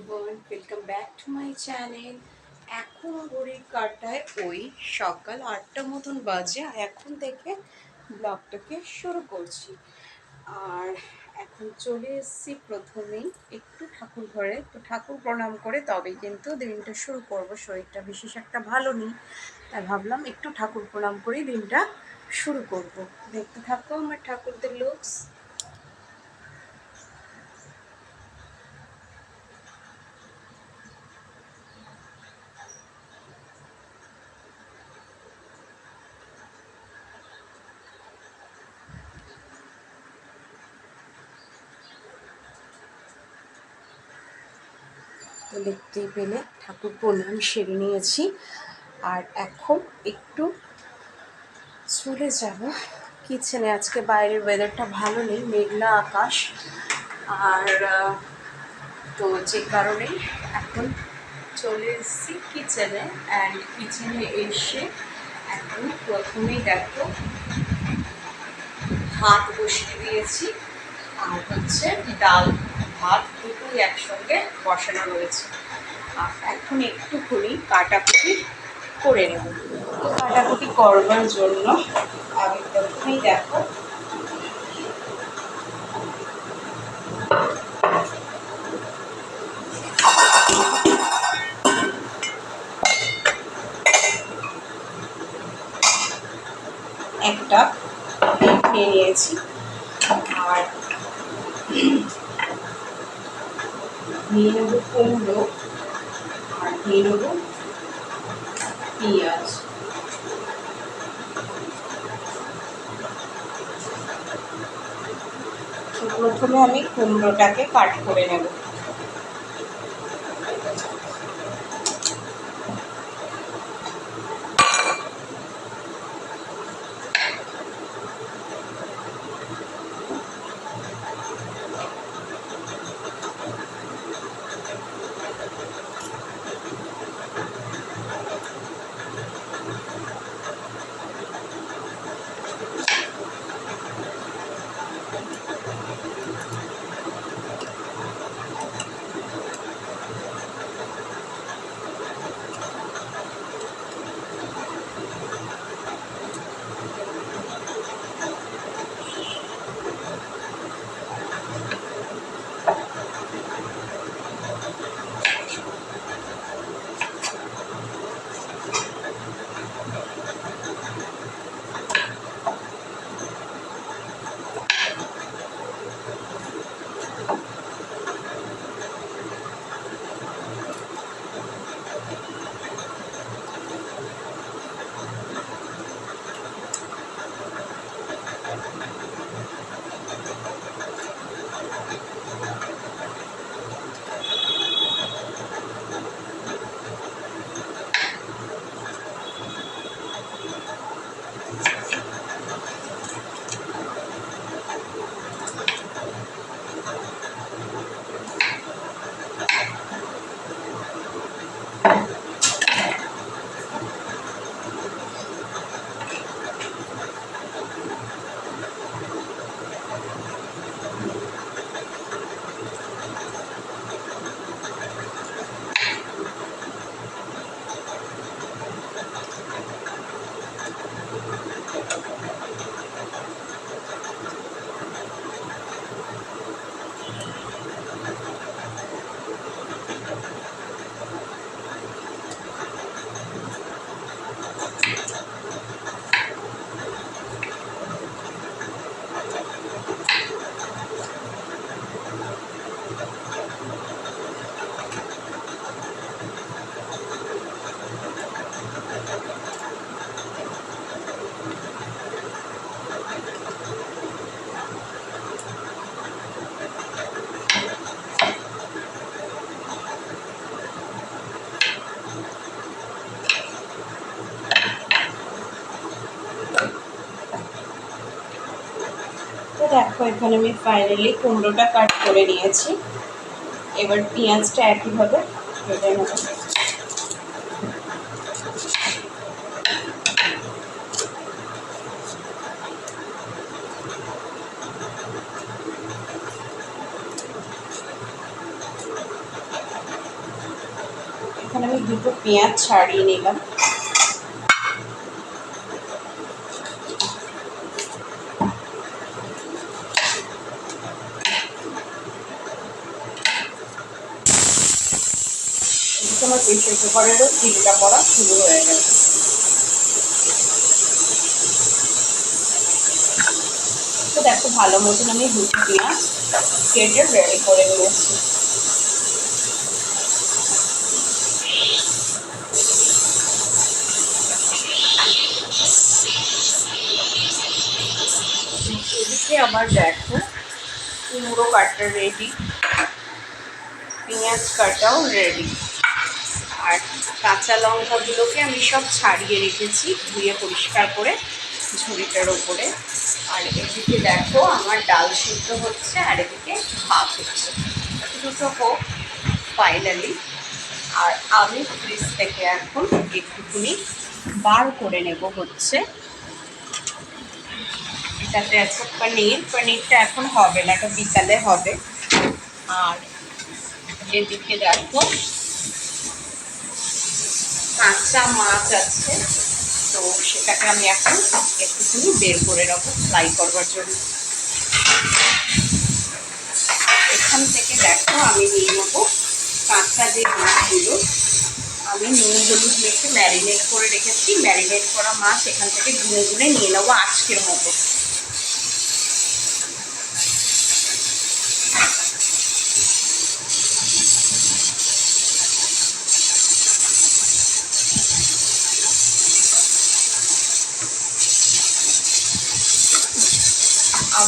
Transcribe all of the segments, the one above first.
Welcome back to my channel এখন ঘড়ির কাটায় ওই সকাল আটটা মতন বাজে এখন থেকে ব্লগটাকে শুরু করছি। আর এখন চলে এসেছি প্রথমেই একটু ঠাকুর ঘরে। তো ঠাকুর প্রণাম করে তবে কিন্তু দিনটা শুরু করব। শরীরটা বিশেষ একটা ভালো নেই, তাই ভাবলাম একটু ঠাকুর প্রণাম করেই দিনটা শুরু করব। দেখতে থাকো আমার ঠাকুরদের লুকস তো দেখতেই পেলে ঠাকুর প্রণাম সেরে নিয়েছি। আর এখন একটু চলে যাব। কিচেনে আজকে বাইরের ওয়েদারটা ভালো নেই, মেঘলা আকাশ। আর তো যে কারণে এখন চলে এসেছি কিচেনে অ্যান্ড কিচেনে এসে এখন প্রথমেই দেখো ভাত বসিয়ে দিয়েছি। আর হচ্ছে ডাল, ভাত দুটোই একসঙ্গে বসানো রয়েছে। এখন একটুখানি কাটাকুটি করে নেব। কাটাকুটি করবার জন্য আমি প্রথমেই দেখো। একটা নিয়েছি। নিয়ে নেব কুমড়ো আর নিয়ে নেব পেঁয়াজ। প্রথমে আমি কুমড়োটাকে কাট করে নেব। দেখো এখানে আমি ফাইনালি কুমড়োটা কাট করে নিয়েছি। এবার পেঁয়াজটা একইভাবে ভেজে নেব। এখানে আমি দুটো পেঁয়াজ ছাড়িয়ে নিলাম এদিকে আমার প্রেশার কুকারেরও চিলটা পড়া শুরু হয়ে গেছে তো দেখো, ভালো মতন আমি দুটো পেঁয়াজ কেটে রেডি করে নিয়েছি। এদিকে আমার দেখো, কুমড়ো কাটা রেডি পেঁয়াজ কাটাও রেডি কাঁচা লঙ্কাগুলোকে আমি সব ছাড়িয়ে রেখেছি, ধুয়ে পরিষ্কার করে ঝুড়িটার ওপরে আর এদিকে দেখো আমার ডাল সিদ্ধ হচ্ছে, আর এদিকে ভাত হচ্ছে। দুটো হোক ফাইনালি আর আমি ফ্রিজ থেকে এখন একটুখানি বার করে নেব হচ্ছে। এটাতে আছে পনির, পনিরটা এখন হবে না, এটা বিকালে হবে। আর এদিকে দেখো কাঁচা মাছ আছে, তো সেটাকে আমি এখন একটুখানি বের করে রাখব ফ্রাই করবার জন্য। এখান থেকে দেখো, আমি নিয়ে নেব কাঁচা যে মাছগুলো, আমি নুন, হলুদ মেখে ম্যারিনেট করে রেখেছি। ম্যারিনেট করা মাছ এখান থেকে গুনে গুনে নিয়ে নেব আজকের মতো।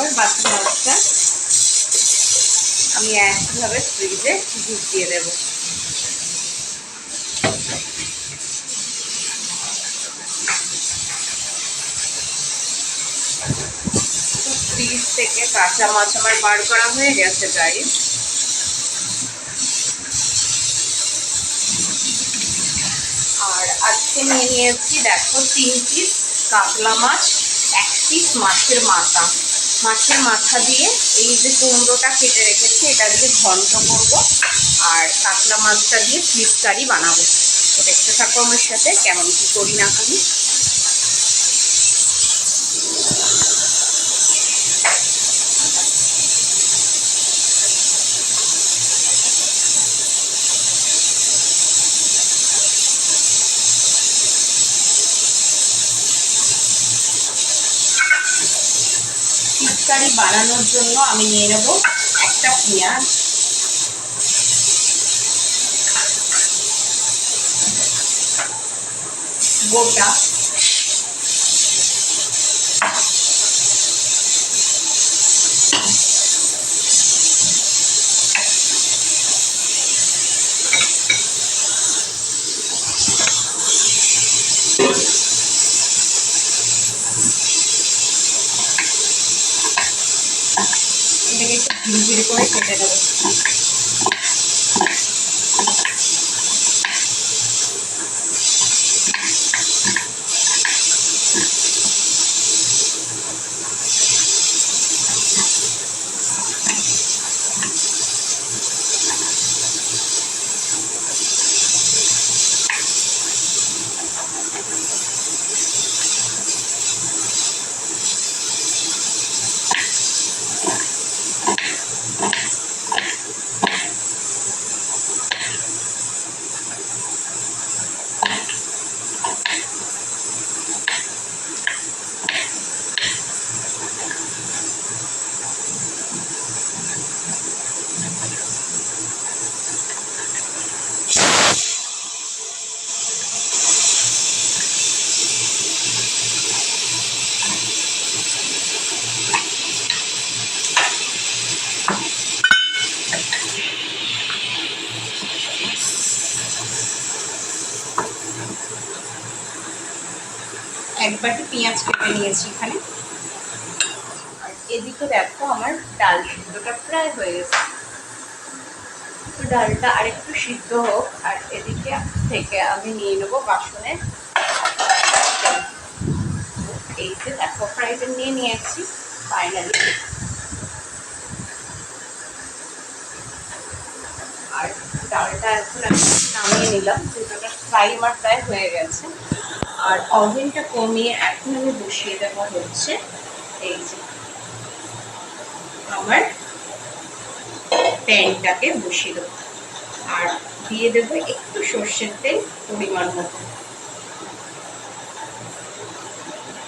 আবার বাকি মাছটা আমি একইভাবে ফ্রিজে ঢুকিয়ে দেব। ফ্রিজ থেকে কাঁচা মাছ আমার বার করা হয়ে গেছে গাইস আর আজকে নিয়ে নিয়েছি, দেখো, তিন পিস কাতলা মাছ, এক পিস মাছের মাথা। মাছের মাথা দিয়ে এই যে কুমড়োটা কেটে রেখেছি, এটা দিয়ে ঘন্ট করব আর কাতলা মাছটা দিয়ে ফিস কারি বানাবো। তো দেখতে থাকো আমার সাথে, কেমন কী করি না করি। ফিসকারি বানানোর জন্য আমি নিয়ে নেব একটা পেঁয়াজ। গোটা। এটাকে একটু ধীরে ধীরে করে কেটে দেবো বাটি পেঁয়াজ কেটে নিয়েছি এখানে। আর এদিকে দেখো আমার ডাল সিদ্ধটা প্রায় হয়ে গেছে। তো ডালটা আরেকটু সিদ্ধ হোক, আর এদিকে থেকে আমি নিয়ে নেব বাসনে। এই যে দেখো ফ্রাই প্যান নিয়ে নিয়েছি ফাইনালি আর ডালটা এখন আমি নামিয়ে নিলাম ওটা ফ্রাই আমার প্রায় হয়ে গেছে। আর ওভেনটা কমিয়ে এখন আমি বসিয়ে দেবো হচ্ছে এই যে আমার প্যানটাকে বসিয়ে দেবো। আর দিয়ে দেবো একটু সর্ষের তেল পরিমাণ মতো।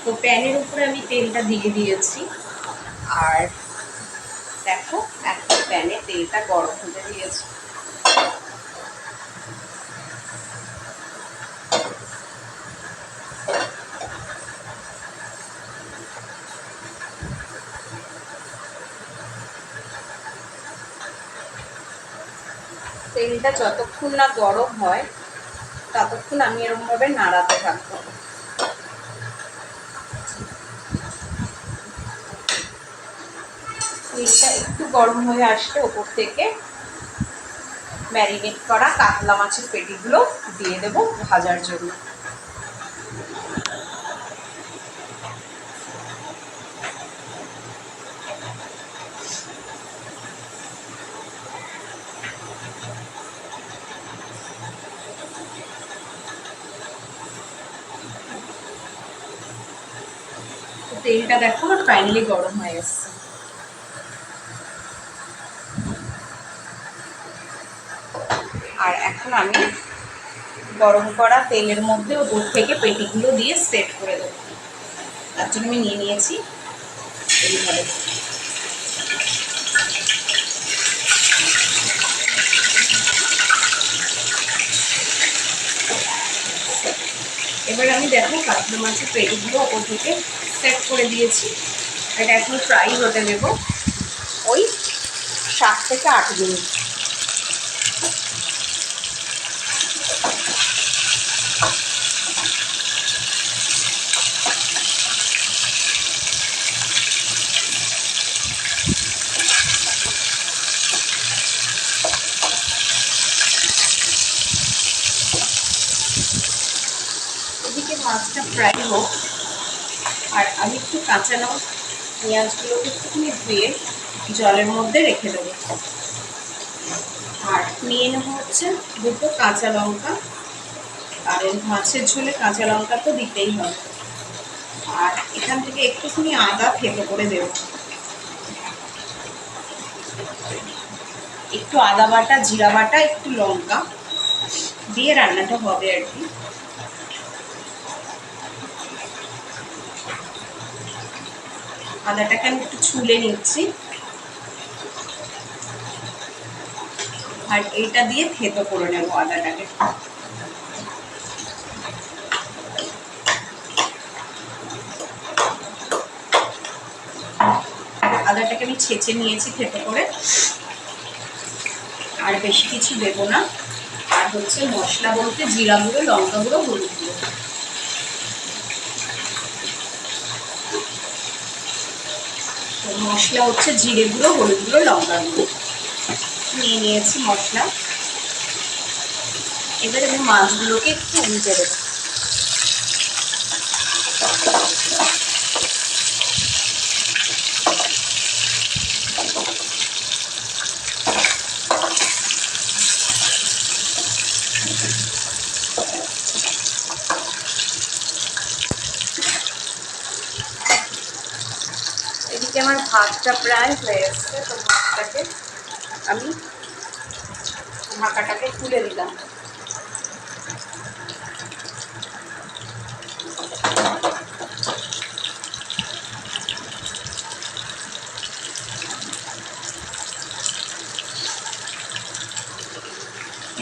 তো প্যানের উপরে আমি তেলটা দিয়ে দিয়েছি। আর দেখো এখন প্যানে তেলটা গরম হতে দিয়েছি। তেলটা যতক্ষণ না গরম হয়, ততক্ষণ আমি এরকমভাবে নাড়াতে থাকব। তেলটা একটু গরম হয়ে আসলে ওপর থেকে ম্যারিনেট করা কাতলা মাছের পেটিগুলো দিয়ে দেবো ভাজার জন্য। তেলটা দেখো ফাইনালি গরম হয়ে এসছে আর এখন আমি গরম করা তেলের মধ্যে ওপর থেকে পেটিগুলো দিয়ে সেট করে দেবো। তার জন্য আমি নিয়ে নিয়েছি এইভাবে এবার আমি দেখো, কাতলা মাছের পেটিগুলো ওপর থেকে সেট করে দিয়েছি। এটা এখন ফ্রাই হতে দেবো। ওই সাত থেকে আট মিনিট। মাছটা ফ্রাই হোক। আর আমি একটু কাঁচা নাও পেঁয়াজগুলোকে একটুখানি ধুয়ে জলের মধ্যে রেখে দেবো। আর নিয়ে নেব হচ্ছে দুটো কাঁচা লঙ্কা। আর এই মাছের ঝোলে কাঁচা লঙ্কা তো দিতেই হবে। আর এখান থেকে একটুখানি আদা থেতো করে দেব। একটু আদা বাটা, জিরা বাটা, একটু লঙ্কা দিয়ে রান্নাটা হবে আর কি। আদাটাকে আমি একটু ছুলে নিচ্ছি। আর এইটা দিয়ে থেতো করে নেব আদাটাকে। আদাটাকে আমি ছেঁচে নিয়েছি থেতো করে। আর বেশি কিছু দেবো না। আর হচ্ছে মশলা বলতে জিরা গুঁড়ো, লঙ্কা গুঁড়ো, হলুদ গুঁড়ো তো মশলা হচ্ছে জিরে গুঁড়ো, হলুদ গুঁড়ো, লঙ্কা গুঁড়ো। নিয়ে নিয়েছি মশলা। এবার আমি মাছগুলোকে একটু উল্টে দেবো এদিকে ভাতটা প্রায় হয়ে এসছে, তো ভাতটাকে আমি ঢাকাটাকে খুলে দিলাম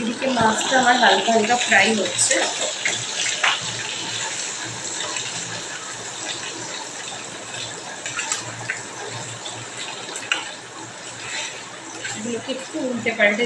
এদিকে মাছটা আমার হালকা হালকা ফ্রাই হচ্ছে। এগুলোকে একটু উল্টে পাল্টে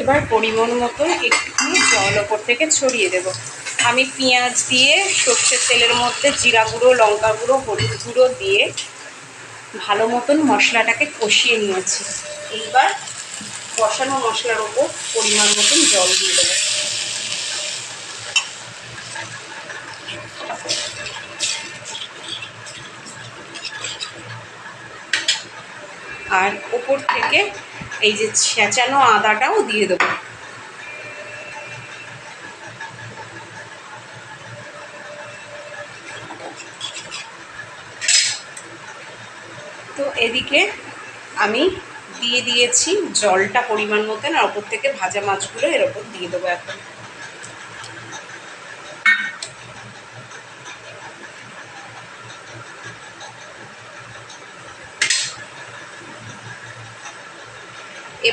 এবার পরিমাণ মতন একটু জল ওপর থেকে ছড়িয়ে দেব। আমি পেঁয়াজ দিয়ে সর্ষের তেলের মধ্যে জিরা গুঁড়ো, লঙ্কা গুঁড়ো, হলুদ গুঁড়ো দিয়ে ভালো মতন মশলাটাকে কষিয়ে নিয়েছি। এইবার কষানো মশলার ওপর পরিমাণ মতন জল দিয়ে দেবো। আর ওপর থেকে এই যে ছেঁচানো আদাটাও দিয়ে দেবো। তো এদিকে আমি দিয়ে দিয়েছি জলটা পরিমাণ মতন, আর ওপর থেকে ভাজা মাছগুলো এর ওপর দিয়ে দেবো এখন।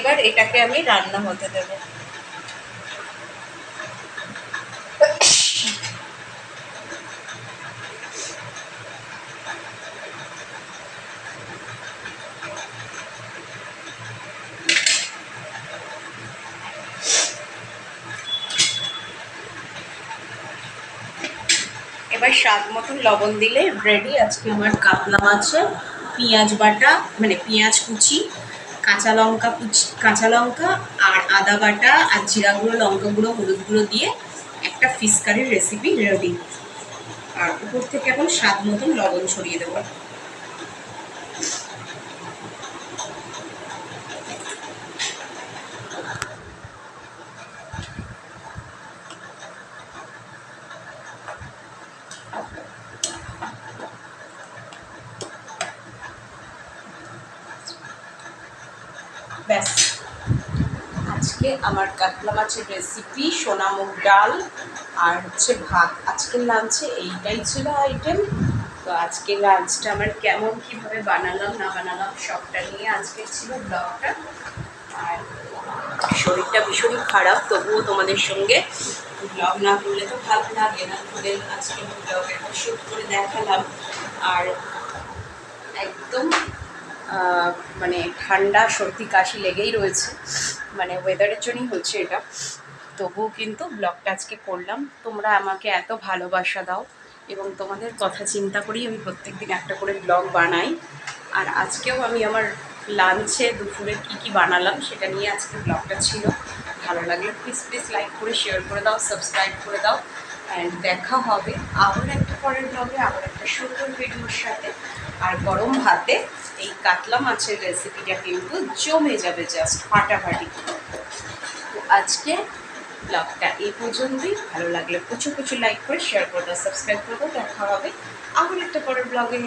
এবার এটাকে আমি রান্না হতে দেবো। এবার স্বাদ মতন লবণ দিলে রেডি আজকে আমার কাতলা মাছের পেঁয়াজ বাটা মানে পেঁয়াজ কুচি কাঁচা লঙ্কা কুচি কাঁচা লঙ্কা আর আদা বাটা আর জিরা গুঁড়ো, লঙ্কা গুঁড়ো, হলুদ গুঁড়ো দিয়ে একটা ফিস কারির রেসিপি রেডি আর উপর থেকে এখন স্বাদ মতন লবণ ছড়িয়ে দেবো। ব্যাস। আজকে আমার কাতলা মাছের রেসিপি সোনা মুগ ডাল আর হচ্ছে ভাত। আজকের লাঞ্চে এইটাই ছিল আইটেম তো আজকে লাঞ্চটা আমার কেমন, কীভাবে বানালাম, না বানালাম, সবটা নিয়ে আজকে ছিল ব্লগটা আর শরীরটা ভীষণই খারাপ, তবুও তোমাদের সঙ্গে ব্লগ না করলে তো ভালো লাগে না। তোমাদের আজকে ব্লগ একটা শ্যুট করে দেখালাম। আর একদম মানে ঠান্ডা, সর্দি, কাশি লেগেই রয়েছে। মানে ওয়েদারের জন্যই হচ্ছে এটা। তবুও কিন্তু ব্লগটা আজকে করলাম। তোমরা আমাকে এত ভালোবাসা দাও এবং তোমাদের কথা চিন্তা করেই আমি প্রত্যেক দিন একটা করে ব্লগ বানাই। আর আজকেও আমি আমার লাঞ্চে দুপুরে কী কী বানালাম সেটা নিয়ে আজকে ব্লগটা ছিল। ভালো লাগলে প্লিজ প্লিজ লাইক করে শেয়ার করে দাও সাবস্ক্রাইব করে দাও। অ্যান্ড দেখা হবে আবার একটা পরের ব্লগে আবার একটা সুন্দর ভিডিওর সাথে। আর গরম ভাতে এই কাতলা মাছের রেসিপিটা কিন্তু জমে যাবে জাস্ট ফাটাফাটি। তো আজকে ব্লগটা এই পর্যন্তই। ভালো লাগলে প্রচুর প্রচুর লাইক করে শেয়ার করব সাবস্ক্রাইব করব দেখা হবে আবার একটা পরের ব্লগে